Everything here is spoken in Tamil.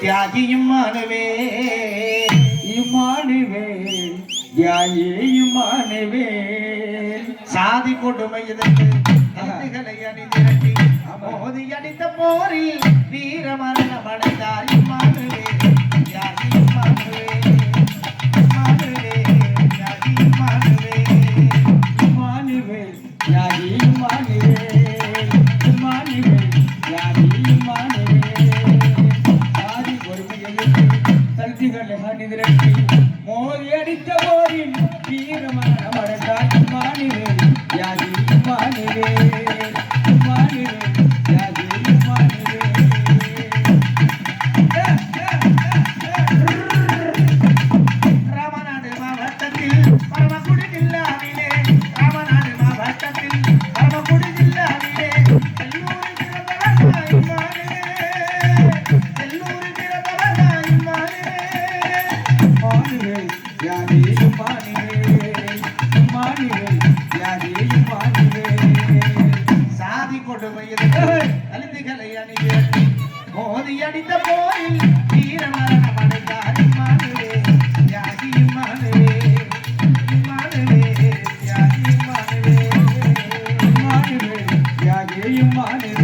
தியாகியும் மாணவே இம்மானுவேல் தியாகியும் மாணவே சாதி கொடுமை இதற்கு கருத்துகளை அணிதிரட்டி மோதி அடித்த போரில் வீர மரணம் அடைந்தார் இம்மானுவே தியாகி மாணவே மாணவே தியாகி மாணவே இம்மானுவேல் யாயே தல்திகளை அணிதிரட்டி மோதி அடித்த போரில் வீரமரணம் அடைந்தார் மாநிலே யாதி மாநிலே இம்மானுவேல் ராமநாடு மாவட்டத்தில் பரமக்குடி இல்லாமலே ராமநாடு சாதி கொடுமை தலித்துகளை மோதி அடித்த போரில் வீர மரணம் இம்மானுவே இம்மானுவே இம்மானுவே